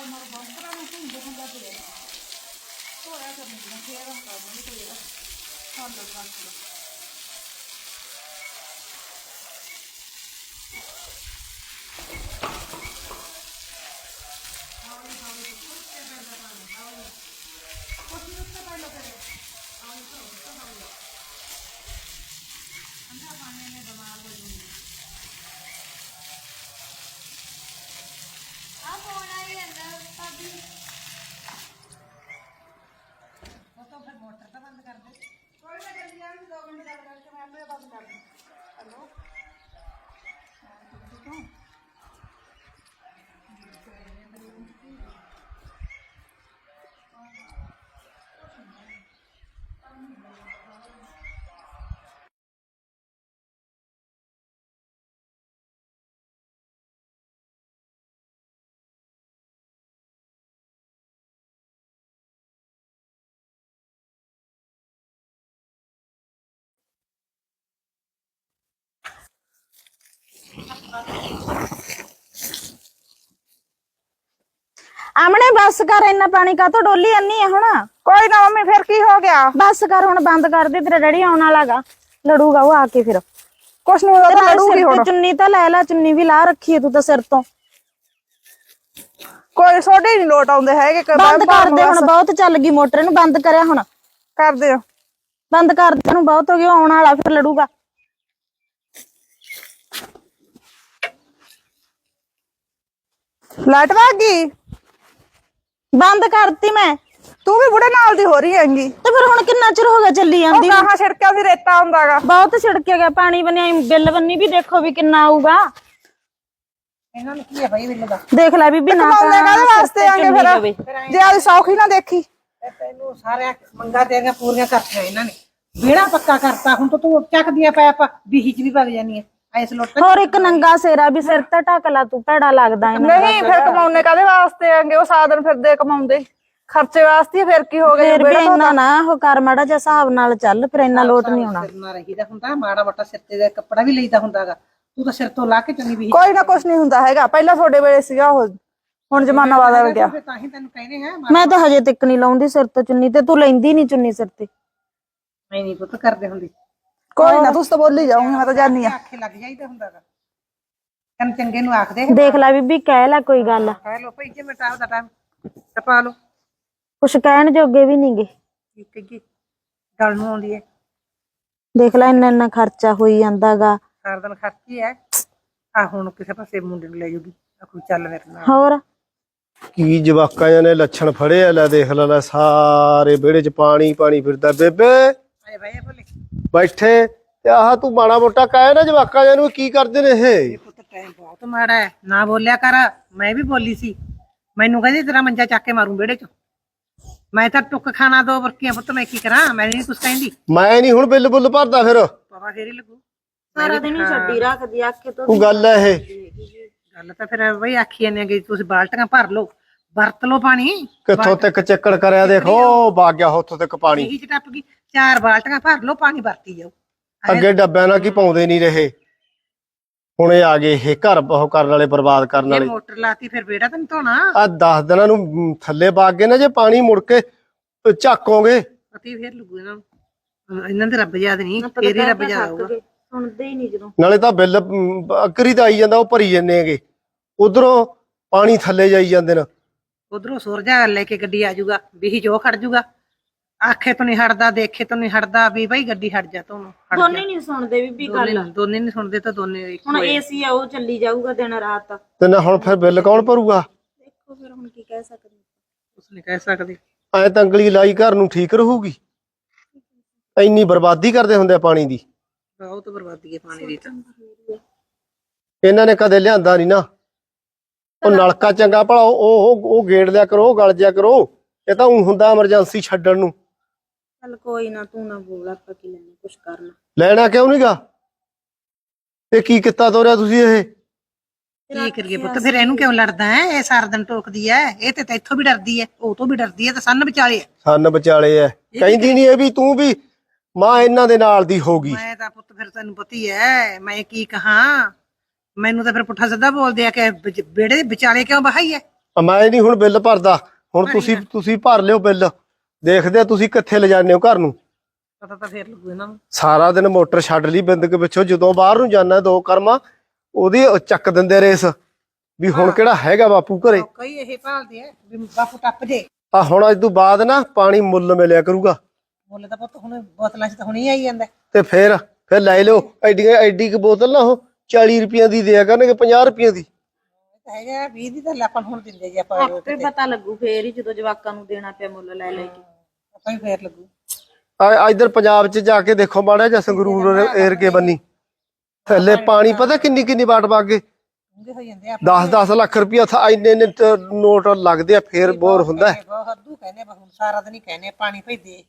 আমার বস্ত্রা নতুন যখন বাজে তো এখন খেয়ে রাখতাম মানে তো এরা সন্দেহ রাখছিল ਆਮਣੇ ਬੱਸ ਕਰ ਇੰਨਾ ਪਾਣੀ ਕਾਤੋਂ ਡੋਲੀ ਜਾਂਦੀ ਆ ਹੁਣ? ਕੋਈ ਨਾ ਮੰਮੀ ਫਿਰ ਕੀ ਹੋ ਗਿਆ? ਬੱਸ ਕਰ ਹੁਣ ਬੰਦ ਕਰ ਦੇ ਤੇਰਾ ਡੈਡੀ ਆਉਣ ਵਾਲਾਗਾ ਲੜੂਗਾ ਉਹ ਆ ਕੇ ਫਿਰ। ਕੁਛ ਨਹੀਂ ਤੇ ਨਾਲੇ ਸਿਰ ਤੇ ਚੁੰਨੀ ਤਾਂ ਲੈ ਲੈ ਚੁੰਨੀ ਵੀ ਲਾ ਰੱਖੀ ਹੈ ਤੂੰ ਤਾਂ ਸਿਰ ਤੋਂ। ਕੋਈ ਸੋਡੇ ਨਹੀਂ ਲੋਟ ਆਉਂਦੇ ਹੈਗੇ ਬੰਦ ਕਰ ਦੇ ਹੁਣ ਬਹੁਤ ਚੱਲ ਗਈ ਮੋਟਰ ਇਹਨੂੰ ਬੰਦ ਕਰਿਆ ਹੁਣ। ਕਰ ਦਿਓ। ਬੰਦ ਕਰ ਦੇ ਇਹਨੂੰ ਬਹੁਤ ਹੋ ਗਿਆ ਆਉਣ ਵਾਲਾ ਫਿਰ ਲੜੂਗਾ। ਲਾਈਟ ਵਗ ਗਈ? ਬੰਦ ਕਰਤੀ ਮੈਂ। ਤੂੰ ਵੀ ਬੁੜੇ ਨਾਲ ਦੀ ਹੋ ਰਹੀ ਹੈਂਗੀ। ਤੇ ਫਿਰ ਹੁਣ ਕਿੰਨਾ ਚਿਰ ਹੋ ਗਿਆ ਚੱਲੀ ਉਹ ਜਾਂਦੀ ਗਾਹਾਂ ਛਿੜਕਿਆ ਸੀ ਰੇਤਾ ਹੁੰਦਾਗਾ। ਬਹੁਤ ਛਿੜਕਿਆ ਗਿਆ ਪਾਣੀ ਬਣਿਆ ਬਿੱਲ ਬੰਨੀ ਵੀ ਦੇਖੋ ਵੀ ਕਿੰਨਾ ਆਊਗਾ। ਇਹਨਾਂ ਨੂੰ ਕੀ ਹੈ ਭਾਈ ਬਿੱਲ ਦਾ? ਦੇਖ ਲੈ ਬੀਬੀ ਨਾ ਕਮਾਉਂਦੇ ਤਾਂ ਕਾਹਦੇ ਵਾਸਤੇ ਆਂਗੇ ਹੋਵੇ। ਫਿਰ ਜੇ ਆਦੀ ਸੌਖੀ ਨਾ ਦੇਖੀ। ਇਹ ਤੈਨੂੰ ਸਾਰਿਆਂ ਮੰਗਾ ਤੇਰੀਆਂ ਪੂਰੀਆਂ ਕਰਤੀਆਂ ਇਹਨਾਂ ਨੇ। ਵਿਹੜਾ ਪੱਕਾ ਕਰਤਾ ਹੁਣ ਤਾਂ ਤੂੰ ਚੱਕਦੀਆਂ ਪੈਪ ਬੀਹੀ ਚ ਵੀ ਵਗ ਜਾਨੀ ਐ ਐਸ ਲੋਟ ਹੋਰ ਇੱਕ ਨੰਗਾ ਸੇਰਾ ਵੀ ਸਿਰ ਤੇ ਢੱਕ ਲਾ ਤੂੰ ਭੈੜਾ ਲੱਗਦਾ ਇਹਨਾਂ ਨਹੀਂ ਫਿਰ ਕਮਾਉਣੇ ਕਾਹਦੇ ਵਾਸਤੇ ਆਂਗੇ ਉਹ ਸਾਰਾ ਦਿਨ ਫਿਰਦੇ ਕਮਾਉਂਦੇ। ਖਰਚੇ ਵਾਸਤੇ ਹੀ ਫਿਰ ਕੀ ਹੋ ਗਿਆ? ਫਿਰ ਵੀ ਇੰਨਾ ਨਾ ਉਹ ਕਰ ਮਾੜਾ ਜਿਹਾ ਹਿਸਾਬ ਨਾਲ ਚੱਲ ਫਿਰ ਇੰਨਾ ਲੋਟ ਨਹੀਂ ਆਉਣਾ। ਸਿਰ ਨਾ ਰਹੀਦਾ ਹੁੰਦਾ ਮਾੜਾ ਮੋਟਾ ਸਿਰ ਤੇ ਦਾ ਕੱਪੜਾ ਵੀ ਲਈਦਾ ਹੁੰਦਾਗਾ ਤੂੰ ਤਾਂ ਸਿਰ ਤੋਂ ਲਾ ਕੇ ਚੰਨੀ ਬੀਹੀ ਕੋਈ ਨਾ ਕੁਛ ਨਹੀਂ ਹੁੰਦਾ ਹੈਗਾ। ਪਹਿਲਾਂ ਤੁਹਾਡੇ ਵੇਲੇ ਸੀਗਾ ਉਹ ਹੁਣ ਜ਼ਮਾਨਾ ਬਦਲ ਗਿਆ। ਫਿਰ ਤਾਂ ਹੀ ਤੈਨੂੰ ਕਹਿੰਦੇ ਹੈ ਮੈਂ ਤਾਂ ਹਜੇ ਤੱਕ ਨਹੀਂ ਲਾਉਂਦੀ ਸਿਰ ਤੇ ਚੁੰਨੀ ਤੇ ਤੂੰ ਲੈਂਦੀ ਨਹੀਂ ਚੁੰਨੀ ਸਿਰ ਤੇ। ਮੈਂ ਨਹੀਂ ਪੁੱਤ ਕਰਦੇ ਹੁੰਦੇ। ਕੋਈ ਨਾ ਤੁਸੀਂ ਤਾਂ ਬੋਲੀ ਜਾਊਂਗੀ ਮੈਂ ਤਾਂ ਜਾਨੀ ਆ ਆਖੇ ਲੱਗ ਜਾਈਦਾ ਹੁੰਦਾਗਾ ਕੰਨ ਚੰਗੇ ਨੂੰ ਆਖਦੇ ਦੇਖ ਲੈ ਬੀਬੀ ਕਹਿ ਲੈ ਕੋਈ ਗੱਲ। ਕਹਿ ਲੋ ਭਈ ਜੇ ਮਿੰਟ ਦਾ ਟਾਈਮ ਟਪਾ ਲੋ ਕੁਛ ਕਹਿਣ ਜੋਗੇ ਵੀ ਨਹੀਂਗੇ ਕੀ ਕਹੀ ਗੱਲ ਨੂੰ ਆਉਂਦੀ ਹੈ। ਦੇਖ ਲੈ ਇੰਨਾ ਇੰਨਾ ਖਰਚਾ ਹੋਈ ਜਾਂਦਾਗਾ ਸਾਰਾ ਦਿਨ ਖਰਚੀ ਹੈ। ਆ ਹੁਣ ਕਿਸੇ ਪਾਸੇ ਮੁੰਡੇ ਨੂੰ ਲੈ ਜੂਗੀ। ਆਖੂ ਚੱਲ ਮੇਰੇ ਨਾਲ। ਹੋਰ? ਕੀ ਜਵਾਕਾਂ ਜਿਹੇ ਨੇ ਲੱਛਣ ਫੜੇ ਆ ਲੈ ਦੇਖ ਲੈ ਲੈ ਸਾਰੇ ਵਿਹੜੇ 'ਚ ਪਾਣੀ ਪਾਣੀ ਫਿਰਦਾ। ਬੇਬੇ! ਆਏ ਭਾਈ ਬੋਲੇ ਬੈਠੇ ਤੇ ਆਹ ਤੂੰ ਮਾੜਾ ਮੋਟਾ ਕਾਇਆ ਨਾ ਜਵਾਕਾਂ ਜਿਹਨੂੰ ਕੀ ਕਰਦੇ ਨੇ ਇਹ। ਪੁੱਤ ਟਾਈਮ ਬਹੁਤ ਮਾੜਾ ਹੈ। ਨਾ ਬੋਲਿਆ ਕਰ ਮੈਂ ਵੀ ਬੋਲੀ ਸੀ। ਮੈਨੂੰ ਕਹਿੰਦੀ ਤੇਰਾ ਮੰਜਾ ਚੱਕ ਕੇ ਮਾਰੂੰ ਵਿਹੜੇ ਚ। ਮੈਂ ਤਾਂ ਟੁੱਕ ਖਾਣਾ ਦੋ ਬਰਕੀਆਂ ਪੁੱਤ ਮੈਂ ਕੀ ਕਰਾਂ? ਮੈਂ ਨਹੀਂ ਕੁਛ ਕਹਿੰਦੀ। ਮੈਂ ਨਹੀਂ ਹੁਣ ਬਿੱਲ ਬੁੱਲ ਭਰਦਾ ਫਿਰ। ਪਾਪਾ ਫੇਰ ਹੀ ਲੱਗੂ। ਸਾਰਾ ਦਿਨ ਹੀ ਛੱਡੀ ਰੱਖਦੀ ਆਖੇ ਤੋਂ ਉਹ ਗੱਲ ਹੈ ਇਹ। ਗੱਲ ਤਾਂ ਫਿਰ ਬਈ ਆਖੀ ਜਾਂਦੇ ਕਿ ਤੁਸੀਂ ਬਾਲਟੀਆਂ ਭਰ ਲਓ ਵਰਤ ਲਓ ਪਾਣੀ। ਕਿੱਥੋਂ ਤੱਕ ਚੱਕੜ ਕਰਿਆ ਦੇਖੋ ਬਾਗ ਗਿਆ ਉੱਥੋਂ ਤੱਕ ਪਾਣੀ। ਇਹੀ ਚ ਟੱਪ ਗਈ। ਚਾਰ ਬਾਲਟੀਆਂ ਭਰ ਲਓ ਪਾਣੀ ਵਰਤੀ ਜਾਓ ਅੱਗੇ ਡੱਬਿਆਂ ਨਾਲ ਕੀ ਪਾਉਂਦੇ ਨਹੀਂ ਰਹੇ। ਹੁਣ ਇਹ ਆ ਗਏ ਇਹ ਘਰ ਬਹੁ ਕਰਨ ਵਾਲੇ ਬਰਬਾਦ ਕਰਨ ਜੇ ਵਾਲੇ। ਮੋਟਰ ਲਾਤੀ ਫਿਰ ਵਿਹੜਾ ਤਾਂ ਨੀ ਧੋਣਾ? ਆ 10 ਦਿਨਾਂ ਨੂੰ ਮ, ਥੱਲੇ ਬਾਗ ਗਏ ਨਾ ਜੇ ਪਾਣੀ ਮੁੜ ਕੇ ਅ, ਝਾਕੋਗੇ ਪਤੀ ਫੇਰ ਲੱਗੂ ਇਹਨਾਂ ਨੂੰ। ਇਹਨਾਂ ਦੇ ਰੱਬ ਯਾਦ ਨਹੀਂ ਫੇਰ ਹੀ ਰੱਬ ਯਾਦ ਆਊਗਾ। ਸੁਣਦੇ ਹੀ ਨਹੀਂ ਜਦੋਂ। ਨਾਲੇ ਤਾਂ ਬਿੱਲ ਅਕਰੀ ਤਾਂ ਆਈ ਜਾਂਦਾ ਉਹ ਭਰੀ ਹੈਗੇ। ਉਧਰੋਂ ਪਾਣੀ ਥੱਲੇ ਜਾਈ ਜਾਂਦੇ ਨੇ। ਉਧਰੋਂ ਸੁਰਜਾ ਲੈ ਕੇ ਗੱਡੀ ਆ ਜਾਊਗਾ ਵੀ ਜੋ ਖੜ ਜਾਊਗਾ। ਆਖੇ ਤੋਂ ਨਹੀਂ ਹਟਦਾ ਦੇਖੇ ਤੋਂ ਨਹੀਂ ਹਟਦਾ ਵੀ ਭਾਈ ਗੱਡੀ ਹਟ ਜਾ ਤੂੰ ਹਟ ਜਾ। ਦੋਨੇ ਨਹੀਂ ਸੁਣਦੇ ਬੀਬੀ ਦੋਨੇ ਗੱਲ। ਦੋਨੇ ਨਹੀਂ ਸੁਣਦੇ ਤਾਂ ਦੋਨੇ ਇੱਕ ਹੁਣ। ਏਸੀ ਆ ਉਹ ਚੱਲੀ ਜਾਊਗਾ ਦਿਨ ਰਾਤ। ਤੇ ਨਾ ਹੁਣ ਫਿਰ ਬਿੱਲ ਕੌਣ ਭਰੂਗਾ? ਦੇਖੋ ਫਿਰ ਹੁਣ ਕੀ ਕਹਿ ਸਕਦੇ। ਕੁਛ ਨਹੀਂ ਕਹਿ ਸਕਦੇ। ਐ ਤਾਂ ਅੰਗਲੀ ਲਾਈ ਘਰ ਨੂੰ ਠੀਕ ਰਹੂਗੀ। ਇੰਨੀ ਬਰਬਾਦੀ ਕਰਦੇ ਹੁੰਦੇ ਆ ਪਾਣੀ ਦੀ। ਬਹੁਤ ਬਰਬਾਦੀ ਹੈ ਪਾਣੀ ਦੀ ਤਾਂ। ਇਹਨਾਂ ਨੇ ਕਦੇ ਲਿਆਂਦਾ ਨਹੀਂ ਨਾ। ਉਹ ਨਲਕਾ ਚੰਗਾ ਭਲਾ ਉਹ ਉਹ ਉਹ ਗੇੜ ਲਿਆ ਕਰੋ ਉਹ ਗਲ ਜਿਆ ਕਰੋ। ਇਹ ਤਾਂ ਊਂ ਹੁੰਦਾ ਐਮਰਜੈਂਸੀ ਛੱਡਣ ਨੂੰ। ਚੱਲ ਕੋਈ ਨਾ ਤੂੰ ਨਾ ਬੋਲ ਆਪਾਂ ਕੀ ਲੈਣਾ ਕੁਛ ਕਰਨਾ। ਲੈਣਾ ਕਿਉਂ ਨਹੀਂਗਾ ਇਹ ਕੀ ਕੀਤਾ ਤੋਰਿਆ ਤੁਸੀਂ ਇਹ? ਕੀ ਕਰੀਏ ਪੁੱਤ? ਫਿਰ ਇਹਨੂੰ ਕਿਉਂ ਲੜਦਾ ਹੈ ਇਹ ਸਾਰਾ ਦਿਨ ਟੋਕਦੀ ਹੈ ਇਹ ਤੇ ਇੱਥੋਂ ਵੀ ਡਰਦੀ ਹੈ ਉਹ ਤੋਂ ਵੀ ਡਰਦੀ ਹੈ ਤੇ ਸੰਨ ਵਿਚਾਲੇ ਹੈ ਸੰਨ ਵਿਚਾਲੇ ਐ। ਕਹਿੰਦੀ ਨਹੀਂ ਇਹ ਵੀ ਤੂੰ ਵੀ ਮਾਂ ਇਹਨਾਂ ਦੇ ਨਾਲ ਦੀ ਹੋਗੀ ਮੈਂ ਤਾਂ ਪੁੱਤ ਫਿਰ ਤੈਨੂੰ ਪਤੀ ਹੈ ਮੈਂ ਕੀ ਕਹਾਂ? ਮੈਨੂੰ ਤਾਂ ਫਿਰ ਪੁੱਠਾ ਸਿੱਧਾ ਬੋਲਦੇ ਆ ਕਿ ਵਿਚ- ਵਿਹੜੇ ਦੇ ਵਿਚਾਲੇ ਕਿਉਂ ਬਹਾਈ ਹੈ ਮੈਂ ਨਹੀਂ ਹੁਣ ਬਿੱਲ ਭਰਦਾ। ਹੁਣ ਤੁਸੀਂ ਤੁਸੀਂ ਭਰ ਲਿਓ ਬਿੱਲ। ਦੇਖਦੇ ਆ ਤੁਸੀਂ ਕਿੱਥੇ ਲਿਜਾਣੇ ਹੋ ਘਰ ਨੂੰ। ਪਤਾ ਤਾਂ ਫਿਰ ਲੱਗੂ ਇਹਨਾਂ ਨੂੰ। ਸਾਰਾ ਦਿਨ ਮੋਟਰ ਛੱਡ ਲਈ ਬਿੰਦਕ ਪਿੱਛੋਂ ਜਦੋਂ ਬਾਹਰ ਨੂੰ ਜਾਣਾ ਦੋ ਕਰਮਾ ਉਹਦੀ ਉਹ ਚੱਕ ਦਿੰਦੇ ਰੇਸ ਵੀ ਹੁਣ ਕਿਹੜਾ ਹੈਗਾ ਬਾਪੂ ਘਰੇ। ਕਈ ਇਹ ਭਾਲਦੇ ਆ ਵੀ ਬਾਪੂ ਟੱਪ ਜੇ। ਆ ਹੁਣ ਅੱਜ ਤੋਂ ਬਾਅਦ ਨਾ ਪਾਣੀ ਮੁੱਲ ਮਿਲਿਆ ਕਰੂਗਾ। ਮੁੱਲ ਤਾਂ ਪੁੱਤ ਹੁਣ ਬੋਤਲਾਂ 'ਚ ਤਾਂ ਹੁਣੀ ਆਈ ਜਾਂਦਾ। ਤੇ ਫਿਰ ਫਿਰ ਲੈ ਲਿਓ ਐਡੀ ਐਡੀ ਕੁ ਬੋਤਲ ਨਾ ਉਹ 40 ਰੁਪਈਆਂ ਦੀ ਦਿਆ ਕਰਨਗੇ 50 ਰੁਪਈਆਂ ਦੀ। ਤਾਂ ਹੈਗਾ 20 ਦੀ ਤਾਂ ਆਪਾਂ ਹੁਣ ਦਿੰਦੇ ਜੀ ਆਪਾਂ ਆਪੇ ਪਤਾ ਲੱਗੂ ਫੇਰ ਹੀ ਜਦੋਂ ਜਵਾਕਾਂ ਨੂੰ ਦੇਣਾ ਪਿਆ ਮੁੱਲ ਲੈ ਲੈ ਕੇ। ਆਪਾਂ ਹੀ ਫੇਰ ਲੱਗੂ। ਆ ਇਧਰ ਪੰਜਾਬ 'ਚ ਜਾ ਕੇ ਦੇਖੋ ਮਾੜਾ ਜਿਹਾ ਸੰਗਰੂਰ ਏਰ ਕੇ ਬੰਨੀ। ਥੱਲੇ ਪਾਣੀ ਪਤਾ ਕਿੰਨੀ ਕਿੰਨੀ ਵਾਟ ਵਾਗੇ ਡੂੰਘੇ ਹੋ ਜਾਂਦੇ ਆ 10-10 ਲੱਖ ਰੁਪਈਆ ਥਾ ਇੰਨੇ ਨੇ ਨੋਟ ਲੱਗਦੇ ਆ ਫੇਰ ਬੋਰ ਹੁੰਦਾ ਹੈ। ਬਹੁਤ ਹੱਦੂ ਕਹਿੰਦੇ ਆ, ਹੁਣ ਸਾਰਾ ਦਿਨ ਹੀ ਕਹਿੰਦੇ ਆ, ਪਾਣੀ ਭਈ ਦੇਖ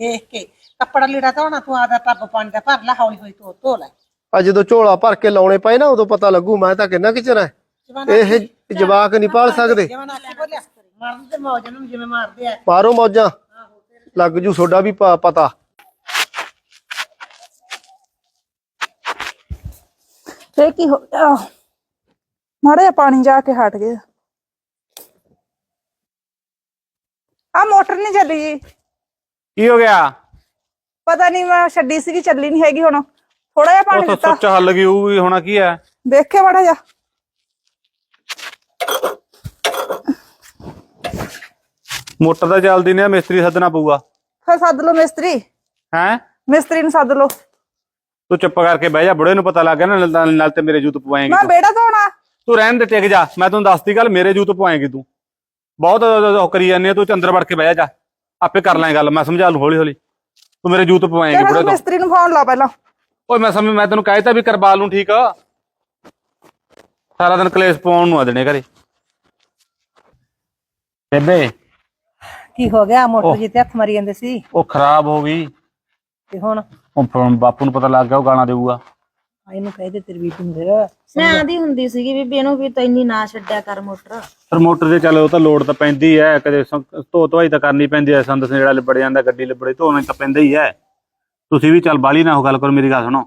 ਦੇਖ ਕੇ। ਕੱਪੜਾ ਲੀੜਾ ਧੋਣਾ ਤੂੰ ਆਦਾ ਟੱਬ ਪਾਣੀ ਦਾ ਭਰ ਲੈ ਹੌਲੀ ਹੌਲੀ ਧੋ ਧੋ ਲੈ। ਆ ਜਦੋਂ ਝੋਲਾ ਭਰ ਕੇ ਲਾਉਣੇ ਪਏ ਨਾ ਉਦੋਂ ਪਤਾ ਲੱਗੂ ਮੈਂ ਤਾਂ ਕਿੰਨਾ ਕਿਚਰ ਹੈ। ਇਹ ਜਵਾਕ ਨਹੀਂ ਪਾਲ ਸਕਦੇ। ਜਿਵੇਂ ਨਾ ਬੋਲਿਆ। ਮਾਰਨ ਤੇ ਮੌਜ ਨੂੰ ਜਿਵੇਂ ਮਾਰਦੇ ਆ। ਮਾਰੋ ਮੌਜਾਂ। ਲੱਗ ਜੂ ਤੁਹਾਡਾ ਵੀ ਪ- ਪਤਾ। ਫੇਰ ਕੀ ਹੋ ਗਿਆ ਮਾੜਾ ਜਿਹਾ ਪਾਣੀ ਜਾ ਕੇ ਹਟ ਗਿਆ ਆ ਮੋਟਰ ਨਹੀਂ ਚੱਲੀ। ਜੀ ਕੀ ਹੋ ਗਿਆ? ਪਤਾ ਨਹੀਂ ਮੈਂ ਛੱਡੀ ਸੀਗੀ ਚੱਲੀ ਨਹੀਂ ਹੈਗੀ ਹੁਣ। ਥੋੜਾ ਜਿਹਾ ਉਹ ਪਾਣੀ ਤਾਂ ਦਿੱਤਾ। ਸੁੱਚ ਹੱਲ ਗਈ ਉਹ ਵੀ ਹੋਣਾ ਕੀ ਹੈ? ਦੇਖੇ ਮਾੜਾ ਜਿਹਾ। ਮੋਟਰ ਤਾਂ ਚੱਲਦੀ ਨਹੀਂ ਮਿਸਤਰੀ ਸੱਦਣਾ ਪਊਗਾ। ਫਿਰ ਸੱਦ ਲਓ ਮਿਸਤਰੀ। ਹੈ? ਮਿਸਤਰੀ ਨੂੰ ਸੱਦ ਲਓ। ਤੂੰ ਚੁੱਪ ਕਰਕੇ ਬਹਿ ਜਾ ਬੁੜੇ ਨੂੰ ਪਤਾ ਲੱਗ ਗਿਆ ਨਾ ਨਾਲ ਤੇ ਮੇਰੇ ਜੂਤ ਪਵਾਏਂਗੀ ਮੈਂ ਬੇੜਾ ਧੋਣਾ। ਤੂੰ ਰਹਿਣ ਦੇ ਟਿਕ ਜਾ। ਮੈਂ ਤੈਨੂੰ ਦੱਸਦੀ ਗੱਲ ਮੇਰੇ ਜੂਤ ਪਵਾਏਂਗੀ ਤੂੰ। ਬਹੁਤ ਉਹ ਕਰੀ ਜਾਂਦੀ ਤੂੰ ਚੰਦਰ ਵੜ ਕੇ ਬਹਿ ਜਾ। ਆਪੇ ਕਰ ਲਾਂ ਗੱਲ ਮੈਂ ਸਮਝਾ ਲੂ ਹੌਲੀ ਹੌਲੀ ਤੂੰ ਮੇਰੇ ਜੂਤ ਪਵਾਏਂਗੀ ਬੁੜੇ ਤੋਂ। ਮਿਸਤਰੀ ਨੂੰ ਫੋਨ ਲਾ ਪਹਿਲਾਂ। ਓਏ ਮੈਂ ਸਮਝ ਮੈਂ ਤੈਨੂੰ ਕਹਿਤਾ ਵੀ ਕਰਵਾ ਲੂੰ ਠੀਕ। ਆ ਸਾਰਾ ਦਿਨ ਕਲੇਸ਼ ਪਾਉਣ ਨੂੰ ਆ ਦੇਣੇ ਘਰੇ। ਬੇਬੇ ਕੀ ਹੋ ਗਿਆ? ਮੋਟਰ ਜੀ ਤੇ ਹੱਥ ਮਾਰੀ ਜਾਂਦੇ ਸੀ। ਉਹ ਖਰਾਬ ਹੋ ਗਈ। ਤੇ ਹੁਣ? ਉਹ ਫਿਰ ਬਾਪੂ ਨੂੰ ਪਤਾ ਲੱਗ ਗਿਆ ਉਹ ਗਾਣਾ ਦੇਊਗਾ। ਆ ਇਹਨੂੰ ਕਹਿ ਦੇ ਤੇਰੀ ਬੀਬੀ ਨੂੰ ਫਿਰ। ਮੈਂ ਆਂਦੀ ਹੁੰਦੀ ਸੀਗੀ ਬੀਬੀ ਇਹਨੂੰ ਵੀ ਤੈਨੂੰ ਨਾ ਛੱਡਿਆ ਕਰ ਮੋਟਰ। ਪਰ ਮੋਟਰ ਤੇ ਚੱਲ ਉਹ ਤਾਂ ਲੋਡ ਤਾਂ ਪੈਂਦੀ ਐ ਕਦੇ ਸੰ- ਧੋ ਧੋਈ ਤਾਂ ਕਰਨੀ ਪੈਂਦੀ ਐ ਸੰਦ ਜਿਹੜਾ ਲਿਬੜ ਜਾਂਦਾ ਗੱਡੀ ਲਿਬੜੇ ਧੋਣਾ ਤਾਂ ਪੈਂਦਾ ਹੀ ਐ। ਤੁਸੀਂ ਵੀ ਚੱਲ ਬਾਲੀ ਨਾ ਉਹ ਗੱਲ ਕਰੋ ਮੇਰੀ ਗੱਲ ਸੁਣੋ।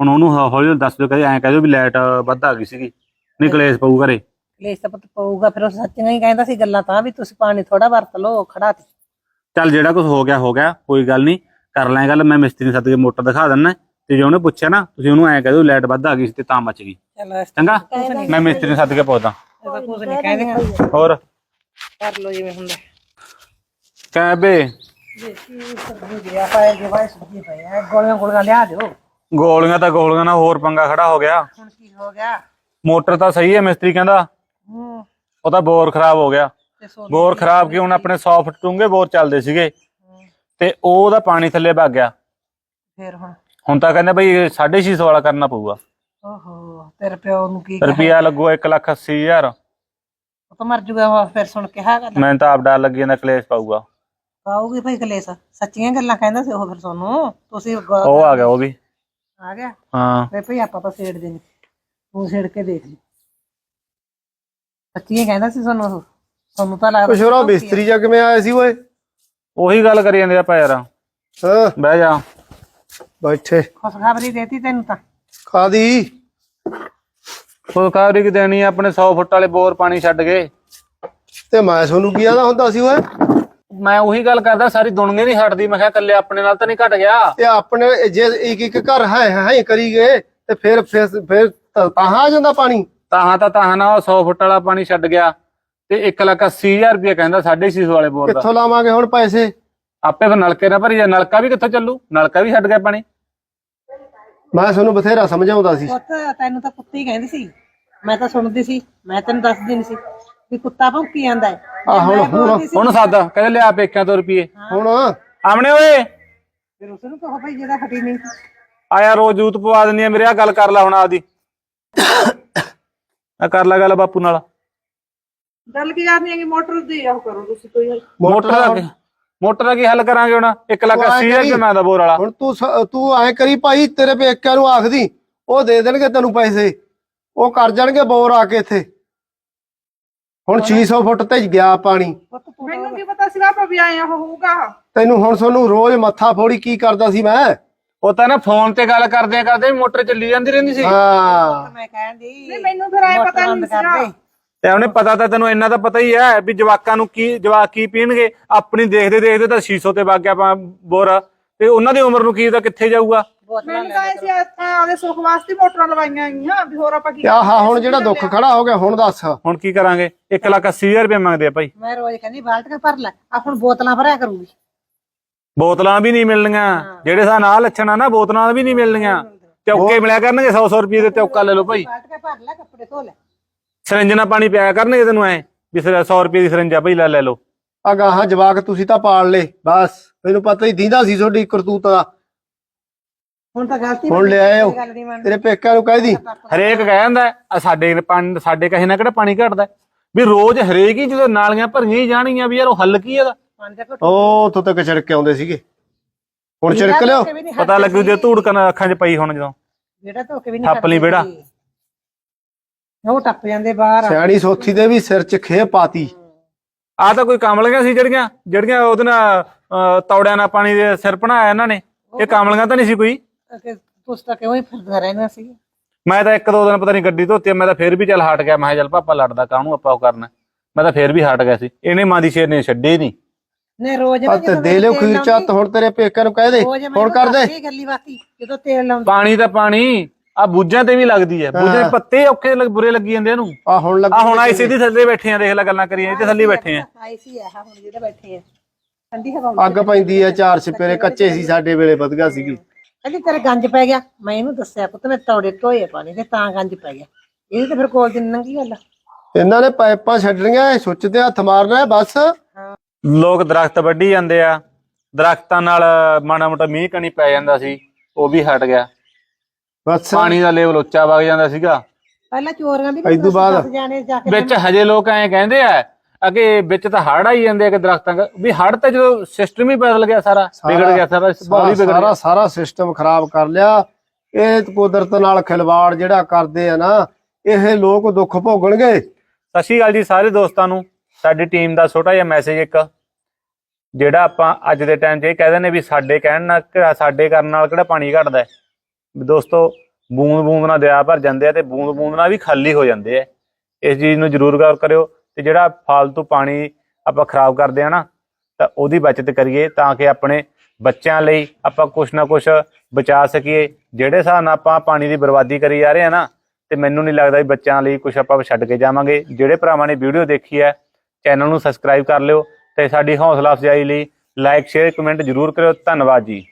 ਹੁਣ ਉਹਨੂੰ ਹੌਲੀ ਹੌਲੀ ਦੱਸ ਦਿਓ ਕਦੇ ਐਂ ਕਹਿ ਦਿਓ ਵੀ ਲਾਈਟ ਵੱਧ ਆ ਗਈ ਸੀਗੀ ਨਹੀਂ ਕਲੇਸ਼ ਪਊ ਘਰੇ। ਕਲੇਸ਼ ਤਾਂ ਪੁੱਤ ਪਊਗਾ ਫਿਰ ਉਹ ਸੱਚੀਆਂ ਹੀ ਕਹਿੰਦਾ ਸੀ ਗੱਲਾਂ ਤਾਂ ਵੀ ਤੁਸੀਂ ਪਾਣੀ ਥੋੜਾ ਵਰਤ ਲਓ ਖੜਾ ਤੀ। ਚੱਲ ਜਿਹੜਾ ਕੁਝ ਹੋ ਗਿਆ ਹੋ ਗਿਆ ਕੋਈ ਗੱਲ ਨਹੀਂ ਕਰ ਲਾਂ ਗੱਲ ਮੈਂ ਮਿਸਤਰੀ ਨੂੰ ਸੱਦ ਕੇ ਮੋਟਰ ਦਿਖਾ ਦਿੰਨਾ ਤੇ ਜੇ ਉਹਨੇ ਪੁੱਛਿਆ ਨਾ ਤੁਸੀਂ ਉਹਨੂੰ ਐਂ ਕਹਿ ਦਿਓ ਲਾਈਟ ਵੱਧ ਆ ਗਈ ਸੀ ਤੇ ਤਾਂ ਮੱਚ ਗਈ। ਚੱਲ ਚੰਗਾ? ਮੈਂ ਮਿਸਤਰੀ ਨੂੰ ਸੱਦ ਕੇ ਪੁੱਛਦਾ। ਤਾਂ ਕੁਝ ਨਹੀਂ ਕਹਿੰਦੇ। ਹੋਰ? ਕਰ ਲਓ ਜਿਵੇਂ ਹੁੰਦਾ। ਕਹਿ ਬੇ। ਗੋਲੀਆਂ ਤਾਂ ਗੋਲੀਆਂ ਨਾਲ ਹੋਰ ਪੰਗਾ ਖੜਾ ਹੋ ਗਿਆ। ਹੁਣ ਕੀ ਹੋ ਗਿਆ? ਮੋਟਰ ਤਾਂ ਸਹੀ ਹੈ ਮਿਸਤਰੀ ਕਹਿੰਦਾ। ਉਹ ਤਾਂ ਬੋਰ ਖਰਾਬ ਹੋ ਗਿਆ। ਬੋਰ ਖਰਾਬ ਕੀ ਹੁਣ ਆਪਣੇ ਸੌਫਟ ਟੂੰਗੇ ਬੋਰ ਚੱਲਦੇ ਸੀਗੇ। ਤੇ ਉਹਦਾ ਪਾਣੀ ਥੱਲੇ ਭੱਗ ਗਿਆ। ਫੇਰ ਹੁਣ? ਹੁਣ ਤਾਂ ਕਹਿੰਦੇ ਬਈ 650 ਵਾਲਾ ਕਰਨਾ ਪਊਗਾ। ਓਹੋ ਤੇਰੇ ਪਿਓ ਨੂੰ ਕੀ ਕਹੇ? ਰੁਪਿਆ ਲੱਗੂਗਾ 1 ਲੱਖ 80 ਹਜ਼ਾਰ। ਉਹ ਤਾਂ ਮਰ ਜੂਗਾ ਉਹ ਫਿਰ ਸੁਣ ਕੇ ਹਾਂ ਗੱਲ ਮੈਨੂੰ ਤਾਂ ਆਪ ਡਰ ਲੱਗੀ ਜਾਂਦਾ ਕਲੇਸ਼ ਪਾਊਗਾ। ਆਊਗੀ ਭਾਈ ਕਲੇਸ਼। ਸੱਚੀਆਂ ਗੱਲਾਂ ਕਹਿੰਦਾ ਸੀ ਉਹ ਫਿਰ ਤੁਹਾਨੂੰ ਤੁਸੀਂ ਗ- ਉਹ ਆ ਗਿਆ ਉਹ ਵੀ। ਆ ਗਿਆ? ਹਾਂ। ਵੇ ਭਈ ਆਪਾਂ ਤਾਂ ਛੇੜ ਦੇਣੀ ਤੂੰ ਛੇੜ ਕੇ ਦੇਖ ਲਈ। ਸੱਚੀਆਂ ਕਹਿੰਦਾ ਸੀ ਤੁਹਾਨੂੰ ਉਹ ਤੁਹਾਨੂੰ ਤਾਂ ਲੱਗਦਾ ਹੋਰਾ ਮਿਸਤਰੀ ਜਾ ਕਿਵੇਂ ਆਇਆ ਸੀ ਓਏ। ਉਹੀ ਗੱਲ ਕਰੀ ਜਾਂਦੇ ਆਪਾਂ ਯਾਰ। ਹਾਂ। ਬਹਿ ਜਾ। ਬੈਠੇ। ਖੁਸ਼ਖਬਰੀ ਦੇਤੀ ਤੈਨੂੰ ਤਾਂ। ਕਾਦੀ ਫੁਲਕਾਰੀ ਕਿ ਦੇਣੀ ਆ, ਆਪਣੇ 100 ਫੁੱਟ ਵਾਲੇ ਬੋਰ ਪਾਣੀ ਛੱਡ ਗਏ ਤੇ ਮੈਂ ਤੁਹਾਨੂੰ ਕੀ ਆਦਾ ਹੁੰਦਾ ਸੀ ਓਏ? ਮੈਂ ਉਹੀ ਗੱਲ ਕਰਦਾ ਸਾਰੀ ਦੁਨੀਆ ਨਹੀਂ ਹਟਦੀ। ਮੈਂ ਕਿਹਾ ਕੱਲੇ ਆਪਣੇ ਨਾਲ ਤਾਂ ਨਹੀਂ ਘਟ ਗਿਆ। ਇਹ ਆਪਣੇ ਜੇ ਇੱਕ ਇੱਕ ਘਰ ਹੈ ਹੈ ਕਰੀ ਗਏ ਤੇ ਫਿਰ ਫਿਰ ਫਿਰ ਤਾਂ ਤਾਂ ਆ ਜਾਂਦਾ ਪਾਣੀ। ਤਾਹਾਂ ਤਾਂ ਤਾਹਾਂ ਨਾ ਉਹ 100 ਫੁੱਟ ਵਾਲਾ ਪਾਣੀ ਛੱਡ ਗਿਆ ਤੇ 1 ਲੱਖ 80 ਹਜ਼ਾਰ ਰੁਪਏ ਕਹਿੰਦਾ 650 ਵਾਲੇ ਬੋਰ ਦਾ। ਕਿੱਥੋਂ ਲਾਵਾਂਗੇ ਹੁਣ ਪੈਸੇ? ਆਪੇ ਫਿਰ ਨਲਕੇ ਨਾ ਭਰੀ ਜਾ ਨਲਕਾ ਵੀ ਕਿੱਥੋਂ ਚੱਲੂ? ਨਲਕਾ ਵੀ ਛੱਡ ਗਿਆ ਪਾਣੀ। ਮੈਂ ਤੁਹਾਨੂੰ ਬਥੇਰਾ ਸਮਝਾਉਂਦਾ ਸੀ। ਪੁੱਤ ਤੈਨੂੰ ਤਾਂ ਕੁੱਤੀ ਕਹਿੰਦੀ ਸੀ। ਮੈਂ ਤਾਂ ਸੁਣਦੀ ਸੀ ਮੈਂ ਤੈਨੂੰ ਦੱਸਦੀ ਨਹੀਂ ਸੀ ਵੀ ਕੁੱਤਾ ਭੌਂਕੀ ਜਾਂਦਾ ਹੈ। ਆ ਹੁਣ ਮੈਂ ਹੁਣ ਸੀ, ਹੁਣ ਸਾਦਾ ਕਹਿੰਦੇ ਲਿਆ ਪੇਕਿਆਂ ਤੋਂ ਰੁਪਏ ਹੁਣ? ਆਮਣੇ ਓਏ। ਫਿਰ ਉਸ ਨੂੰ ਕਹੋ ਭਾਈ ਜਿਹਦਾ ਹਟੀ ਨਹੀਂ ਆਇਆ ਰੋਜ਼ ਜੂਤ ਪਵਾ ਦਿੰਦੀ ਆ ਮੇਰੇ ਆ ਗੱਲ ਕਰ ਲੈ ਹੁਣ ਆਪਦੀ। ਆ ਕਰ ਲੈ ਗੱਲ ਬਾਪੂ ਨਾਲ। ਗੱਲ ਕੀ ਕਰਨੀ ਹੈ ਕਿ ਮੋਟਰ ਦੀ ਉਹ ਕਰੋ ਤੁਸੀਂ ਕੋਈ ਮੋਟਰ ਦਾ ਕੀ- ਮੋਟਰ ਦਾ ਕੀ ਹੱਲ ਕਰਾਂਗੇ ਹੁਣ 1 ਲੱਖ ਉਹ ਐਂ 80 ਹਜ਼ਾਰ ਕਰੀ। ਦਾ ਬੋਰ ਵਾਲਾ। ਹੁਣ ਤੂੰ ਸ- ਤੂੰ ਐ ਕਰੀ ਭਾਈ ਤੇਰੇ ਪੇਕਿਆਂ ਨੂੰ ਆਖਦੀ ਉਹ ਦੇ ਦੇਣਗੇ ਤੈਨੂੰ ਪੈਸੇ। ਉਹ ਕਰ ਜਾਣਗੇ ਬੋਰ ਆ ਕੇ ਇੱਥੇ। ਹੁਣ 600 ਫੁੱਟ ਤੇ ਗਿਆ ਪਾਣੀ। ਤੂੰ ਮੈਨੂੰ ਕੀ ਪਤਾ ਸੀਗਾ ਆਪਾਂ ਵੀ ਆਏ ਉਹ ਹੋਊਗਾ। ਤੈਨੂੰ ਹੁਣ ਤੁਹਾਨੂੰ ਰੋਜ਼ ਮੱਥਾ ਫੋੜੀ ਕੀ ਕਰਦਾ ਸੀ ਮੈਂ? ਉਹ ਤਾਂ ਨਾ ਫੋਨ ਤੇ ਗੱਲ ਕਰਦੇ ਕਰਦੇ ਮੋਟਰ ਚੱਲੀ ਜਾਂਦੀ ਰਹਿੰਦੀ ਸੀ। ਹਾਂ। ਮੈਂ ਕਹਿਣ ਦੀ ਨਹੀਂ ਮੈਨੂੰ ਫਿਰ ਆਏ ਪਤਾ ਨਹੀਂ ਸੀਗਾ। ਤੇ ਉਹਨੇ ਪਤਾ ਤਾਂ ਤੈਨੂੰ ਇੰਨਾ ਤਾਂ ਪਤਾ ਹੀ ਹੈ ਵੀ ਜਵਾਕਾਂ ਨੂੰ ਕੀ ਜਵਾਕ ਕੀ ਪੀਣਗੇ। ਆਪਣੀ ਦੇਖਦੇ ਦੇਖਦੇ ਤਾਂ 600 ਤੇ ਵਗ ਗਿਆ ਆਪਾਂ ਬੋਰ। ਤੇ ਉਹਨਾਂ ਦੀ ਉਮਰ ਨੂੰ ਕੀ ਤਾਂ ਕਿੱਥੇ ਜਾਊਗਾ? ਮੈਨੂੰ ਤਾਂ ਐਸੀ ਆਪਾਂ ਆਪਦੇ ਸੁੱਖ ਵਾਸਤੇ ਮੋਟਰਾਂ ਲਵਾਈਆਂ ਆਈਆਂ ਵੀ ਹੋਰ ਆਪਾਂ ਕੀ ਆਹ ਹੁਣ ਜਿਹੜਾ ਦੁੱਖ ਖੜਾ ਹੋ ਗਿਆ ਹੁਣ ਦੱਸ। ਹੁਣ ਕੀ ਕਰਾਂਗੇ? 1 ਲੱਖ 80 ਹਜ਼ਾਰ ਰੁਪਏ ਮੰਗਦੇ ਆ ਭਾਈ। ਮੈਂ ਰੋਜ਼ ਕਹਿੰਦੀ ਬਾਲਟੀਆਂ ਭਰ ਲੈ ਆ ਹੁਣ ਬੋਤਲਾਂ ਭਰਿਆ ਕਰੂਗੀ। ਬੋਤਲਾਂ ਵੀ ਨਹੀਂ ਮਿਲਣੀਆਂ। ਜਿਹੜੇ ਸਾ ਨਾਲ ਲੱਛਣ ਆ ਨਾ ਬੋਤਲਾਂ ਵੀ ਨਹੀਂ ਮਿਲਣੀਆਂ। ਚੌਕੇ ਮਿਲਿਆ ਕਰਨਗੇ 100 100 ਰੁਪਏ ਦੇ ਚੌਕਾ ਲੈ ਲਓ ਭਾਈ। ਬਾਲਟੀਆਂ ਭਰ ਲੈ ਕੱਪੜੇ ਧੋ ਲੈ। ਸਿਰੰਜ ਨਾਲ ਪਾਣੀ ਪਿਆਇਆ ਕਰਨਗੇ ਤੈਨੂੰ ਐ ਵੀ 100 ਰੁਪਏ ਦੀ ਸਿਰੰਜ ਆ ਭਾਈ ਲੈ ਲੈ ਲਓ। ਆ ਗਾਹਾਂ ਜਵਾਕ ਤੁਸੀਂ ਤਾਂ ਪਾਲ ਲੇ ਬਸ। ਮੈਨੂੰ ਪਤਾ ਹੀ ਦੀਂਦਾ ਸੀ ਤੁਹਾਡੀ ਕਰਤੂਤ ਦਾ। ਹੁਣ ਤਾਂ ਗਲਤੀ ਹੁਣ ਲੈ ਮੰਨ ਤੇਰੇ ਪੇਕਿਆਂ ਨੂੰ ਕਹਿ ਦੀ। ਹਰੇਕ ਕਹਿ ਜਾਂਦਾ ਆ ਸਾਡੇ ਪਾਣੀ ਸਾਡੇ ਕਹੇ ਨਾ ਕਿਹੜਾ ਪਾਣੀ ਘਟਦਾ? ਵੀ ਰੋਜ਼ ਹਰੇਕ ਹੀ ਜਦੋਂ ਨਾਲੀਆਂ ਭਰੀਆਂ ਹੀ ਜਾਣੀਆਂ ਵੀ ਯਾਰ ਉਹ ਹੱਲ ਕੀ ਇਹਦਾ? ਪਾਣੀ ਦਾ ਘੁੱਟ ਉਹ ਉੱਥੋਂ ਤੱਕ ਛਿੜਕ ਕੇ ਆਉਂਦੇ ਸੀਗੇ। ਹੁਣ ਛਿੜਕ ਲਿਓ। ਵੀ ਪਤਾ ਲੱਗੂ ਜੇ ਧੂੜਕਣ ਅੱਖਾਂ 'ਚ ਪਈ ਹੁਣ ਜਦੋਂ। ਜਿਹੜਾ ਧੋ ਕੇ ਵੀ ਨਹੀਂ ਠੱਪ ਲਈ ਵਿਹੜਾ। ਉਹ ਟੱਪ ਜਾਂਦੇ ਬਾਹਰ ਸਿਆਣੀ ਸੋਥੀ ਦੇ ਵੀ ਸਿਰ 'ਚ ਖੇ ਪਾਤੀ। ਆ ਤਾਂ ਕੋਈ ਕਮਲੀਆਂ ਸੀ ਜਿਹੜੀਆਂ ਜਿਹੜੀਆਂ ਉਹਦੇ ਨਾਲ ਅਹ, ਤੌੜਿਆਂ ਨਾਲ ਪਾਣੀ ਦੇ ਸਿਰ ਬਣਾਇਆ ਇਹਨਾਂ ਨੇ। ਇਹ ਕਮਲੀਆਂ ਤਾਂ ਨਹੀਂ ਸੀ ਕੋਈ। ਕਿ ਤੁਸੀਂ ਤਾਂ ਕਿਉਂ ਹੀ ਫਿਰਦਾ ਰਹਿੰਦਾ ਸੀ। ਮੈਂ ਤਾਂ ਇੱਕ ਦੋ ਦਿਨ ਪਤਾ ਨਹੀਂ ਗੱਡੀ ਧੋਤੀ ਮੈਂ ਤਾਂ ਫੇਰ ਵੀ ਚੱਲ ਹਟ ਗਿਆ। ਮੈਂ ਕਿਹਾ ਚੱਲ ਪਾਪਾ ਲੜਦਾ ਕਾਹਨੂੰ ਆਪਾਂ ਉਹ ਕਰਨਾ? ਮੈਂ ਤਾਂ ਫੇਰ ਵੀ ਹਟ ਗਿਆ ਸੀ। ਇਹਨੇ ਮਾਂ ਦੀ ਸ਼ੇਰ ਨੇ ਛੱਡੇ ਨਹੀਂ। ਨੇ ਰੋਜ਼ ਆ ਤੇ ਦੇ ਲਿਓ ਖੀਰ ਚੱਤ ਹੁਣ ਤੇਰੇ ਪੇਕਿਆਂ ਨੂੰ ਕਹਿ ਦੇ ਹੁਣ ਕਰ ਦੇ। ਗੱਲੀ ਬਾਤੀ ਜਦੋਂ ਤੇਲ ਲਾਉਂਦਾ। ਪਾਣੀ ਤਾਂ ਪਾਣੀ ਆ ਬੂਝਾਂ ਤੇ ਵੀ ਲੱਗਦੀ ਹੈ। ਬੂਝਾਂ ਦੇ ਪੱਤੇ ਔਖੇ ਲੱਗ- ਬੁਰੇ ਲੱਗੀ ਜਾਂਦੇ ਇਹਨੂੰ। ਆ ਹੁਣ ਲੱਗ ਆ ਹੁਣ ਆਈ ਸਿੱਧੀ ਥੱਲੇ ਬੈਠੇ ਆ ਦੇਖ ਲੈ ਗੱਲਾਂ ਕਰੀਆਂ ਇੱਥੇ ਥੱਲੇ ਬੈਠੇ ਆ। ਆਈ ਸੀ ਆ ਹੁਣ ਜਿਹੜੇ ਬੈਠੇ ਆ। ਠੰਡੀ ਹਵਾ ਅੱਗ ਪੈਂਦੀ ਆ ਚਾਰ ਛਪੇਰੇ ਕੱਚੇ ਸੀ ਸਾਡੇ ਵੇਲੇ ਵਧਗਾ ਸੀਗੀ। ਕਹਿੰਦੀ ਤੇਰੇ ਗੰਜ ਪੈ ਗਿਆ। ਮੈਂ ਇਹਨੂੰ ਦੱਸਿਆ ਪੁੱਤ ਮੈਂ ਤੌੜੇ ਢੋਏ ਪਾਣੀ ਤੇ ਤਾਂ ਗੰਜ ਪੈ ਗਿਆ। ਇਹਦੇ ਤੇ ਫਿਰ ਕੋਲ ਦੀ ਨੰਗੀ ਗੱਲ ਆ। ਇਹਨਾਂ ਨੇ ਪਾਈਪਾਂ ਛੱਡਣੀਆਂ ਇਹ ਸੁੱਚ ਤੇ ਹੱਥ ਮਾਰਨਾ ਹੈ ਬਸ। ਲੋਕ ਦਰਖਤ ਵੱਢੀ ਜਾਂਦੇ ਆ। ਦਰਖਤਾਂ ਨਾਲ ਮਾੜਾ ਮੋਟਾ ਮੀਂਹ ਕਣੀ ਪੈ ਜਾਂਦਾ ਸੀ ਉਹ ਵੀ ਹਟ ਗਿਆ। ਬਸ। ਪਾਣੀ ਦਾ ਲੈਵਲ ਉੱਚਾ ਵਗ ਜਾਂਦਾ ਸੀਗਾ। ਪਹਿਲਾਂ ਚੋਰੀਆਂ ਦੀ ਇਦੋਂ ਬਾਅਦ ਜਾਣੇ ਜਾ ਕੇ ਵਿੱਚ ਹਜੇ ਲੋਕ ਐਂ ਕਹਿੰਦੇ ਆ ਅਗੇ ਵਿੱਚ ਤਾਂ ਹੜ ਆਈ ਜਾਂਦੇ ਆ ਕਿ ਦਰਖਤਾਂ ਵੀ ਹੜ ਤਾਂ ਜਦੋਂ ਸਿਸਟਮ ਹੀ ਬਦਲ ਗਿਆ ਸਾਰਾ ਵਿਗੜ ਗਿਆ ਸਾਰਾ ਸਾਰਾ ਵਿਗੜ ਸਾਰਾ ਗਿਆ। ਸਾਰਾ ਸਿਸਟਮ ਖਰਾਬ ਕਰ ਲਿਆ। ਇਹ ਕੁਦਰਤ ਨਾਲ ਖਿਲਵਾੜ ਜਿਹੜਾ ਕਰਦੇ ਆ ਨਾ ਇਹ ਲੋਕ ਦੁੱਖ ਭੋਗਣਗੇ। ਸਤਿ ਸ਼੍ਰੀ ਅਕਾਲ ਜੀ ਸਾਰੇ ਦੋਸਤਾਂ ਨੂੰ। ਸਾਡੀ ਟੀਮ ਦਾ ਛੋਟਾ ਜਿਹਾ ਮੈਸੇਜ ਇੱਕ, ਜਿਹੜਾ ਆਪਾਂ ਅੱਜ ਦੇ ਟਾਈਮ 'ਚ ਇਹ ਕਹਿ ਦਿੰਦੇ ਵੀ ਸਾਡੇ ਕਹਿਣ ਨਾਲ ਕਿ- ਸਾਡੇ ਕਰਨ ਨਾਲ ਕਿਹੜਾ ਪਾਣੀ ਘਟਦਾ ਦੋਸਤੋ, ਬੂੰਦ ਬੂੰਦ ਨਾਲ ਦਰਿਆ ਭਰ ਜਾਂਦੇ ਆ ਤੇ ਬੂੰਦ ਬੂੰਦ ਨਾਲ ਵੀ ਖਾਲੀ ਹੋ ਜਾਂਦੇ ਆ। ਇਸ ਚੀਜ਼ ਨੂੰ ਜ਼ਰੂਰ ਗੌਰ ਕਰਿਓ ਤੇ ਜਿਹੜਾ ਫालतू ਪਾਣੀ ਆਪਾਂ ਖਰਾਬ ਕਰਦੇ ਆ ਨਾ, ਤਾਂ ਉਹਦੀ ਬਚਤ ਕਰੀਏ ਤਾਂ ਕਿ ਆਪਣੇ ਬੱਚਿਆਂ ਲਈ ਆਪਾਂ ਕੁਛ ਨਾ ਕੁਛ ਬਚਾ ਸਕੀਏ। ਜਿਹੜੇ ਹਿਸਾਬ ਨਾਲ ਆਪਾਂ ਪਾਣੀ ਦੀ ਬਰਬਾਦੀ ਕਰੀ ਜਾ ਰਹੇ ਆ ਨਾ, ਤੇ ਮੈਨੂੰ ਨਹੀਂ ਲੱਗਦਾ ਵੀ ਬੱਚਿਆਂ ਲਈ ਕੁਝ ਆਪਾਂ ਛੱਡ ਕੇ ਜਾਵਾਂਗੇ। ਜਿਹੜੇ ਭਰਾਵਾਂ ਨੇ ਵੀਡੀਓ ਦੇਖੀ ਹੈ ਚੈਨਲ ਨੂੰ ਸਬਸਕ੍ਰਾਈਬ ਕਰ ਲਿਓ ਤੇ ਸਾਡੀ ਹੌਸਲਾ ਅਫਜ਼ਾਈ ਲਈ ਲਾਈਕ ਸ਼ੇਅਰ ਕਮੈਂਟ ਜ਼ਰੂਰ ਕਰਿਓ। ਧੰਨਵਾਦ ਜੀ।